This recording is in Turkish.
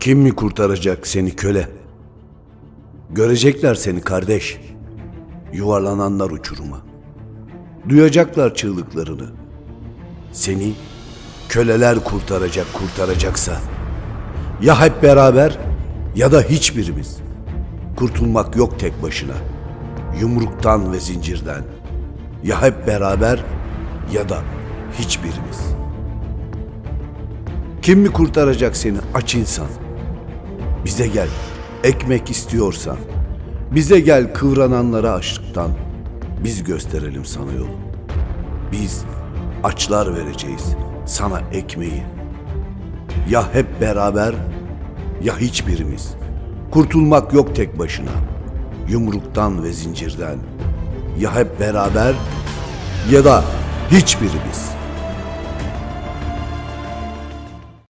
Kim mi kurtaracak seni köle? Görecekler seni kardeş. Yuvarlananlar uçuruma. Duyacaklar çığlıklarını. Seni köleler kurtaracak kurtaracaksa. Ya hep beraber ya da hiçbirimiz. Kurtulmak yok tek başına. Yumruktan ve zincirden. Ya hep beraber ya da hiçbirimiz. Kim mi kurtaracak seni aç insan? Bize gel, ekmek istiyorsan. Bize gel kıvrananlara açlıktan. Biz gösterelim sana yolu. Biz açlar vereceğiz sana ekmeği. Ya hep beraber ya hiçbirimiz. Kurtulmak yok tek başına. Yumruktan ve zincirden. Ya hep beraber ya da hiçbirimiz.